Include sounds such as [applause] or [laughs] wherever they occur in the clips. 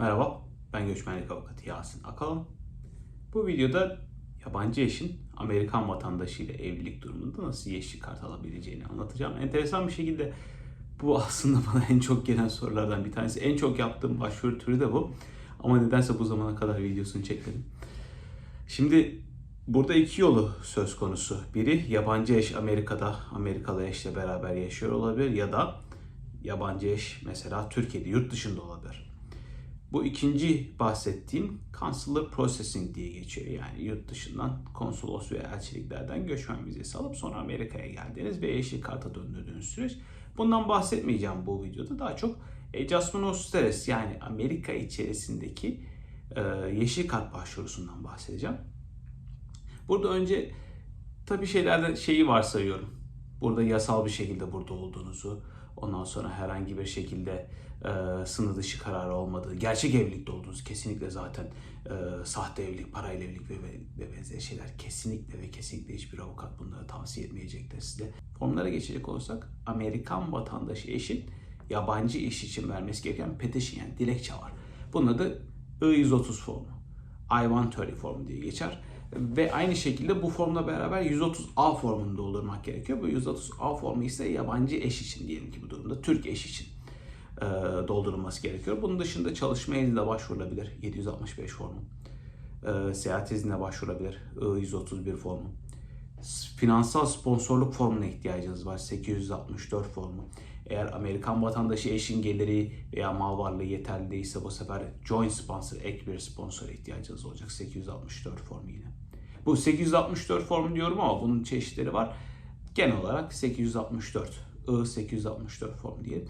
Merhaba, ben göçmenlik avukatı Yasin Akalın. Bu videoda yabancı eşin Amerikan vatandaşı ile evlilik durumunda nasıl yeşil kart alabileceğini anlatacağım. Enteresan bir şekilde bu aslında [laughs] bana en çok gelen sorulardan bir tanesi. En çok yaptığım başvuru türü de bu. Ama nedense bu zamana kadar videosunu çekmedim. Şimdi burada iki yolu söz konusu. Biri yabancı eş Amerika'da Amerikalı eşle beraber yaşıyor olabilir ya da yabancı eş mesela Türkiye'de yurt dışında olabilir. Bu ikinci bahsettiğim consular processing diye geçiyor. Yani yurt dışından konsolos ve elçiliklerden göçmen vizesi alıp sonra Amerika'ya geldiğiniz ve yeşil karta döndürdüğünüz süreç. Bundan bahsetmeyeceğim bu videoda. Daha çok adjustment of status yani Amerika içerisindeki e, yeşil kart başvurusundan bahsedeceğim. Burada önce tabii şeylerden şeyi varsayıyorum. Burada yasal bir şekilde burada olduğunuzu, ondan sonra herhangi bir şekilde e, sınır dışı kararı olmadığı, gerçek evlilikte olduğunuz kesinlikle zaten e, sahte evlilik, parayla evlilik ve, ve benzeri şeyler kesinlikle ve kesinlikle hiçbir avukat bunları tavsiye etmeyecektir size. Formlara geçecek olursak Amerikan vatandaşı eşin yabancı iş için vermesi gereken petition yani dilekçe var. Bunun adı I-130 formu. I-130 formu diye geçer. Ve aynı şekilde bu formla beraber 130A formunu doldurmak gerekiyor. Bu 130A formu ise yabancı eş için diyelim ki bu durumda Türk eş için e, doldurulması gerekiyor. Bunun dışında çalışma iznine başvurulabilir 765 formu. E, seyahat iznine başvurulabilir I-131 formu. Finansal sponsorluk formuna ihtiyacınız var 864 formu. Eğer Amerikan vatandaşı eşin geliri veya mal varlığı yeterli değilse bu sefer joint sponsor, ek bir sponsora ihtiyacınız olacak. 864 formu yine. Bu 864 formu diyorum ama bunun çeşitleri var. Genel olarak 864, I-864 formu diyelim.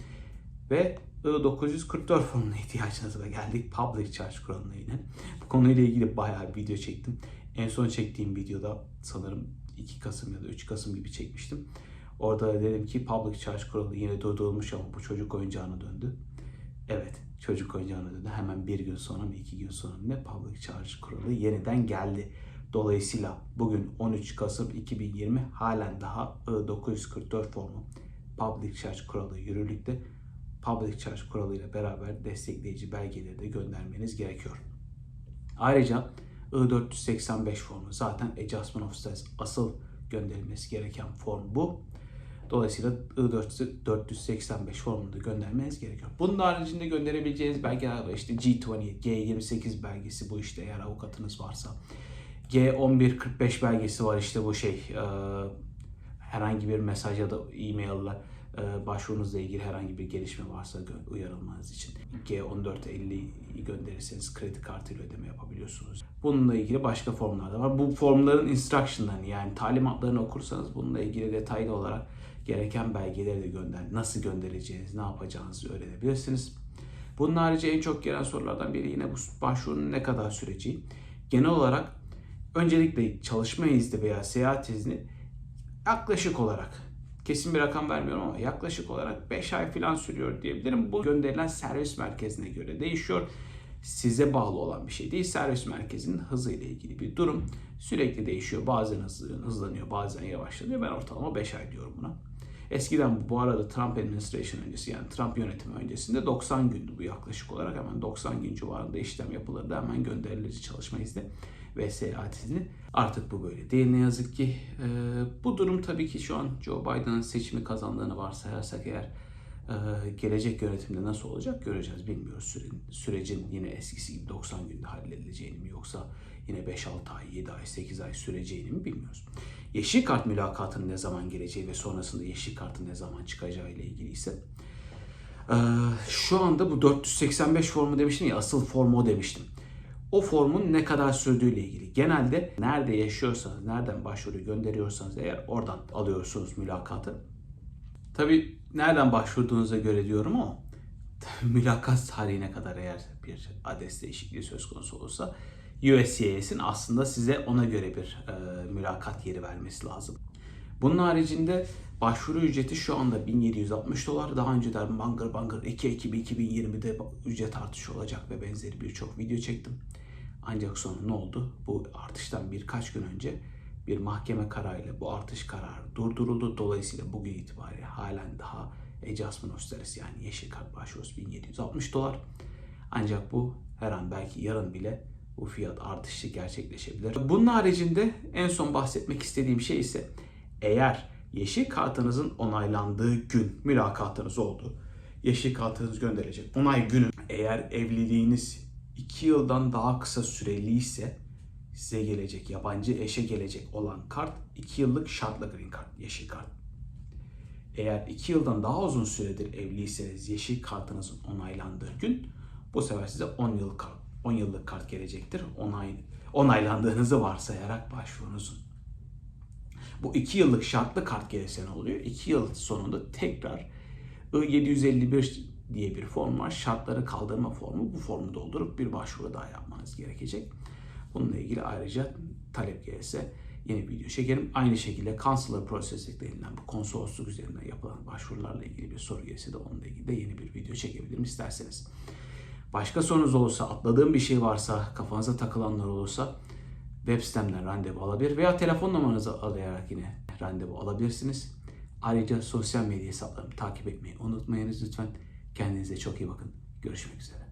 Ve I-944 formuna ihtiyacınız var. Geldik public charge kuralına yine. Bu konuyla ilgili bayağı bir video çektim. En son çektiğim videoda sanırım 2 Kasım ya da 3 Kasım gibi çekmiştim. Orada dedim ki public charge kuralı yine durdurulmuş ama bu çocuk oyuncağına döndü. Evet çocuk oyuncağına döndü. Hemen bir gün sonra mı iki gün sonra ne public charge kuralı yeniden geldi. Dolayısıyla bugün 13 Kasım 2020 halen daha I-944 formu public charge kuralı yürürlükte. Public charge kuralı ile beraber destekleyici belgeleri de göndermeniz gerekiyor. Ayrıca I-485 formu zaten Adjustment of Status asıl gönderilmesi gereken form bu. Dolayısıyla I-485 formunu da göndermeniz gerekiyor. Bunun haricinde gönderebileceğiniz belgeler var. İşte G20, G28 belgesi bu işte eğer avukatınız varsa. G1145 belgesi var işte bu şey e, herhangi bir mesaj ya da e-mail ile başvurunuzla ilgili herhangi bir gelişme varsa uyarılmanız için G1450 gönderirseniz kredi kartıyla ödeme yapabiliyorsunuz. Bununla ilgili başka formlar da var. Bu formların instruction'larını yani talimatlarını okursanız bununla ilgili detaylı olarak gereken belgeleri de gönder, nasıl göndereceğiniz, ne yapacağınızı öğrenebilirsiniz. Bunun harici en çok gelen sorulardan biri yine bu başvurunun ne kadar süreci. Genel olarak öncelikle çalışma izni veya seyahat izni yaklaşık olarak kesin bir rakam vermiyorum ama yaklaşık olarak 5 ay falan sürüyor diyebilirim. Bu gönderilen servis merkezine göre değişiyor. Size bağlı olan bir şey değil. Servis merkezinin hızıyla ilgili bir durum. Sürekli değişiyor. Bazen hızlanıyor, bazen yavaşlanıyor. Ben ortalama 5 ay diyorum buna. Eskiden bu arada Trump administration öncesi yani Trump yönetimi öncesinde 90 gündü bu yaklaşık olarak hemen 90 gün civarında işlem yapılırdı hemen gönderilir çalışma izni ve seyahat izni. Artık bu böyle değil ne yazık ki. Ee, bu durum tabii ki şu an Joe Biden'ın seçimi kazandığını varsayarsak eğer gelecek yönetimde nasıl olacak göreceğiz bilmiyoruz. Süre, sürecin yine eskisi gibi 90 günde halledileceğini mi yoksa yine 5-6 ay, 7 ay, 8 ay süreceğini mi bilmiyoruz. Yeşil kart mülakatının ne zaman geleceği ve sonrasında yeşil kartın ne zaman çıkacağı ile ilgili ise e, şu anda bu 485 formu demiştim ya asıl formu o demiştim o formun ne kadar sürdüğüyle ilgili. Genelde nerede yaşıyorsanız, nereden başvuru gönderiyorsanız eğer oradan alıyorsunuz mülakatı. Tabi nereden başvurduğunuza göre diyorum ama [laughs] mülakat tarihine kadar eğer bir adres değişikliği söz konusu olursa USCIS'in aslında size ona göre bir e, mülakat yeri vermesi lazım. Bunun haricinde başvuru ücreti şu anda 1760 dolar. Daha önceden bangır bangır 2 Ekim 2020'de ücret artışı olacak ve benzeri birçok video çektim. Ancak sonra ne oldu? Bu artıştan birkaç gün önce bir mahkeme kararıyla bu artış kararı durduruldu. Dolayısıyla bugün itibariyle halen daha adjustment status yani yeşil kart başvurusu 1760 dolar. Ancak bu her an belki yarın bile bu fiyat artışı gerçekleşebilir. Bunun haricinde en son bahsetmek istediğim şey ise eğer yeşil kartınızın onaylandığı gün mülakatınız oldu. Yeşil kartınız gönderilecek. Onay günü eğer evliliğiniz 2 yıldan daha kısa süreli ise size gelecek, yabancı eşe gelecek olan kart 2 yıllık şartlı green card, yeşil kart. Eğer 2 yıldan daha uzun süredir evliyseniz yeşil kartınızın onaylandığı gün bu sefer size 10 yıl kart, 10 yıllık kart gelecektir. Onay, onaylandığınızı varsayarak başvurunuzun. Bu 2 yıllık şartlı kart gelirse ne oluyor? 2 yıl sonunda tekrar I-751 diye bir form var. Şartları kaldırma formu. Bu formu doldurup bir başvuru daha yapmanız gerekecek. Bununla ilgili ayrıca talep gelirse yeni video çekerim. Aynı şekilde consular processing denilen bu konsolosluk üzerinden yapılan başvurularla ilgili bir soru gelirse de onunla ilgili de yeni bir video çekebilirim isterseniz. Başka sorunuz olursa, atladığım bir şey varsa, kafanıza takılanlar olursa web sitemden randevu alabilir veya telefon numaranızı arayarak yine randevu alabilirsiniz. Ayrıca sosyal medya hesaplarımı takip etmeyi unutmayınız lütfen. Kendinize çok iyi bakın. Görüşmek üzere.